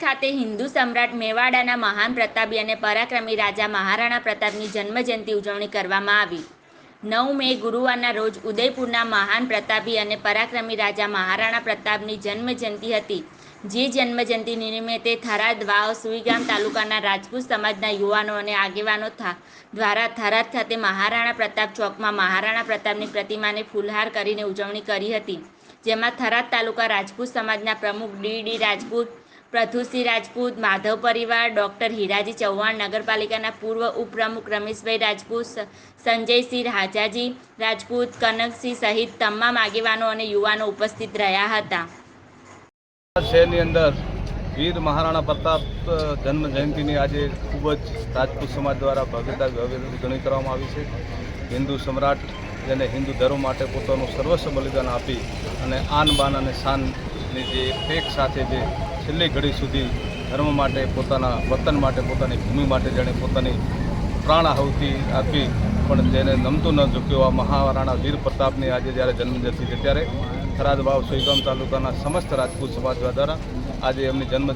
ખાતે હિન્દુ સમ્રાટ મેવાડાના મહાન પ્રતાપી અને પરાક્રમી રાજા મહારાણા પ્રતાપની જન્મજયંતિ ઉજવણી કરવામાં આવી. નવ મે ગુરુવારના રોજ ઉદયપુરના મહાન પ્રતાપી અને પરાક્રમી રાજા મહારાણા પ્રતાપની જન્મજયંતિ હતી. જે જન્મજયંતિ નિમિત્તે થરાદ વાવ, સુઈગામ તાલુકાના રાજપૂત સમાજના યુવાનો અને આગેવાનો દ્વારા થરાદ ખાતે મહારાણા પ્રતાપ ચોકમાં મહારાણા પ્રતાપની પ્રતિમાને ફૂલહાર કરીને ઉજવણી કરી હતી. જેમાં થરાદ તાલુકા રાજપૂત સમાજના પ્રમુખ ડી ડી રાજપૂત પ્રથુસિંહ રાજપૂત, માધવ પરિવાર, ડૉક્ટર હીરાજી ચૌહાણ, નગરપાલિકાના પૂર્વ ઉપપ્રમુખ રમેશભાઈ રાજપૂત સંજયસિંહ રાજાજી રાજપૂત, કનકસિંહ સહિત તમામ આગેવાનો અને યુવાનો ઉપસ્થિત રહ્યા હતા. શહેરની અંદર વીર મહારાણા પ્રતાપ જન્મ જયંતિની આજે ખૂબ જ રાજપૂત સમાજ દ્વારા ભવ્યતા ભવ્ય ઉજવણી કરવામાં આવી છે. હિન્દુ સમ્રાટ જેને હિન્દુ ધર્મ માટે પોતાનું સર્વસ્વ બલિદાન આપી અને આન બાન અને શાનની જે એક સાથે જે છેલ્લી ઘડી સુધી ધર્મ માટે પોતાના, વતન માટે પોતાની ભૂમિ માટે જેણે પોતાની પ્રાણ આહુતિ આપી, પણ જેને નમતું ન ચૂક્યું આ મહારાણા વીર પ્રતાપની આજે જ્યારે જન્મજયંતિ છે, ત્યારે થરાદ વાવ સુઈગામ તાલુકાના સમસ્ત રાજપૂત સમાજ દ્વારા આજે એમની જન્મ